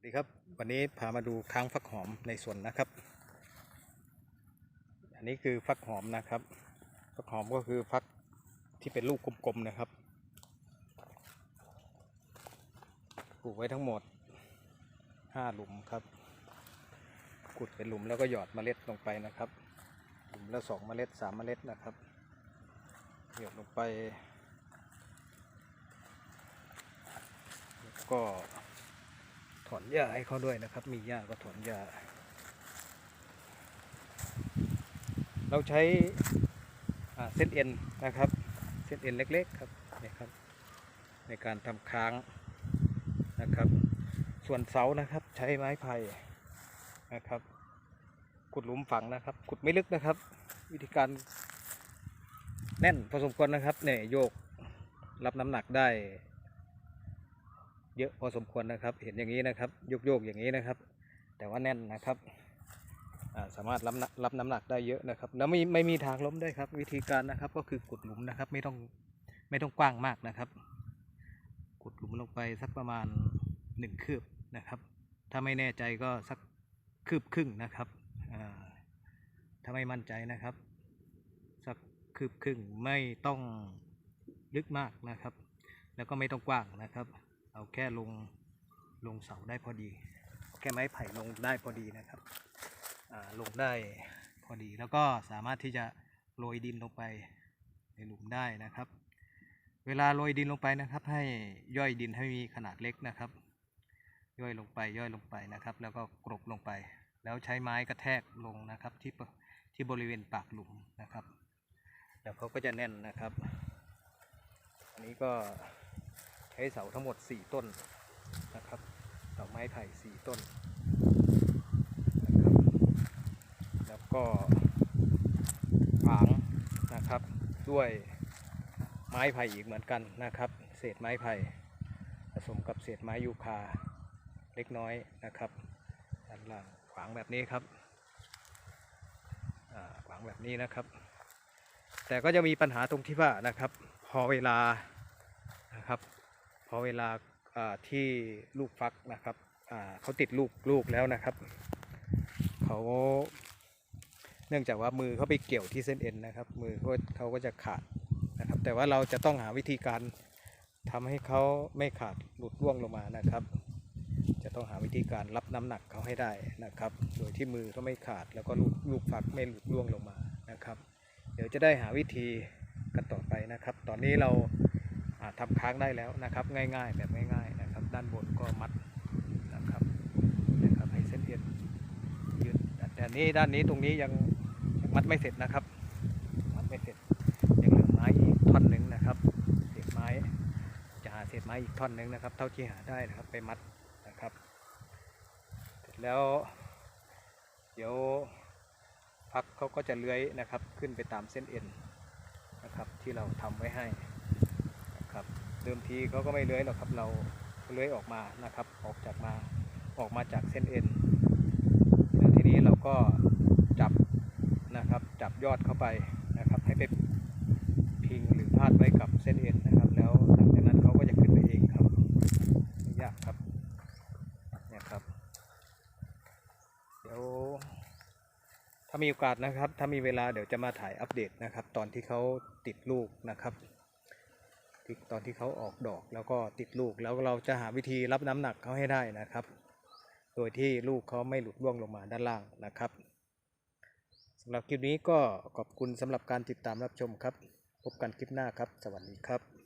สวัสดีครับวันนี้พามาดูค้างฟักหอมในสวนนะครับ อันนี้คือฟักหอมนะครับ ฟักหอมก็คือฟักที่เป็นลูกกลมๆนะครับปลูกไว้ทั้งหมดห้าหลุมครับขุดเป็นหลุมแล้วก็หยอดเมล็ดลงไปนะครับ หลุมละสองเมล็ดสามเมล็ดนะครับ หยอดลงไปแล้วก็ ถอนหญ้าให้เขาด้วยนะครับ มีหญ้าก็ถอนหญ้า เราใช้เส้นเอ็นนะครับ เส้นเอ็นเล็กๆครับนี่ครับ ในการทำค้างนะครับ ส่วนเสานะครับใช้ไม้ไผ่นะครับ ขุดหลุมฝังนะครับ ขุดไม่ลึกนะครับ วิธีการแน่นพอสมควรนะครับเนี่ยโยกรับน้ำหนักได้ เยอะพอสมควรนะครับ เห็นอย่างนี้นะครับโยกโยกๆอย่างนี้นะครับ แต่ว่าแน่นนะครับสามารถรับน้ำรับน้ำหนักได้เยอะนะครับ แล้วไม่ไม่มีทางล้มได้ครับ วิธีการนะครับก็คือขุดหลุมนะครับ ไม่ต้องไม่ต้องกว้างมากนะครับขุดหลุมลงไปสักประมาณหนึ่งคืบนะครับ ถ้าไม่แน่ใจก็สักคืบครึ่งนะครับถ้าไม่มั่นใจนะครับ สักคืบครึ่งไม่ต้องลึกมากนะครับ แล้วก็ไม่ต้องกว้างนะครับ เอาแค่ลงลงเสาได้พอดี แค่ไม้ไผ่ลงได้พอดีนะครับลงได้พอดีแล้วก็สามารถที่จะโรยดินลงไปในหลุมได้นะครับ เวลาโรยดินลงไปนะครับ ให้ย่อยดินให้มีขนาดเล็กนะครับ ย่อยลงไปย่อยลงไปนะครับ แล้วก็กรบลงไป แล้วใช้ไม้กระแทกลงนะครับที่ที่บริเวณปากหลุมนะครับ แล้วเขาก็จะแน่นนะครับ อันนี้ก็ ช้เสาทั้งหมด 4 ต้นนะครับเสาไม้ไผ่4ต้นนะครับแล้วก็ฝางนะครับด้วยไม้ไผ่อีกเหมือนกันนะครับ เศษไม้ไผ่ผสมกับเศษไม้ยูคาเล็กน้อยนะครับด้านล่างขวางแบบนี้ครับขวางแบบนี้นะครับ แต่ก็จะมีปัญหาตรงที่ว่านะครับ พอเวลานะครับ พอเวลาที่ลูกฟักนะครับเขาติดลูกลูกแล้วนะครับเขาเนื่องจากว่ามือเขาไปเกี่ยวที่เส้นเอ็นนะครับ มือเขาเขาก็จะขาดนะครับ แต่ว่าเราจะต้องหาวิธีการทำให้เขาไม่ขาดหลุดร่วงลงมานะครับ จะต้องหาวิธีการรับน้ำหนักเขาให้ได้นะครับ โดยที่มือเขาไม่ขาดแล้วก็ลูกลูกฟักไม่หลุดร่วงลงมานะครับ เดี๋ยวจะได้หาวิธีกันต่อไปนะครับ ตอนนี้เรา อ่าทำค้างได้แล้วนะครับ ง่ายๆ แบบง่ายๆนะครับ ด้านบนก็มัดนะครับนะครับให้เส้นเอ็นยืดแต่นนี้ด้านนี้ตรงนี้ยังยังมัดไม่เสร็จนะครับ มัดไม่เสร็จยังเหลือไม้อีกท่อนหนึ่งนะครับเศษไม้จะหาเศษไม้อีกท่อนหนึ่งนะครับ เท่าที่หาได้นะครับไปมัดนะครับ เสร็จแล้ว เดี๋ยวพักเขาก็จะเลื้อยนะครับ ขึ้นไปตามเส้นเอ็นนะครับ ที่เราทำไว้ให้ นะครับ เดิมทีเขาก็ไม่เลื้อยหรอกครับเราเลื้อยออกมานะครับ ออกจากมาออกมาจากเส้นเอ็นแล้วทีนี้เราก็จับนะครับ จับยอดเข้าไปนะครับ ให้ไปพิงหรือพาดไว้กับเส้นเอ็นนะครับ แล้วหลังจากนั้นเขาก็จะขึ้นไปเองครับไม่ยากครับเนี่ยครับ เดี๋ยวถ้ามีโอกาสนะครับ ถ้ามีเวลาเดี๋ยวจะมาถ่ายอัปเดตนะครับ ตอนที่เขาติดลูกนะครับ ที่ตอนที่เขาออกดอกแล้วก็ติดลูกแล้วเราจะหาวิธีรับน้ำหนักเขาให้ได้นะครับ โดยที่ลูกเขาไม่หลุดร่วงลงมาด้านล่างนะครับสำหรับคลิปนี้ก็ขอบคุณสำหรับการติดตามรับชมครับ พบกันคลิปหน้าครับ สวัสดีครับ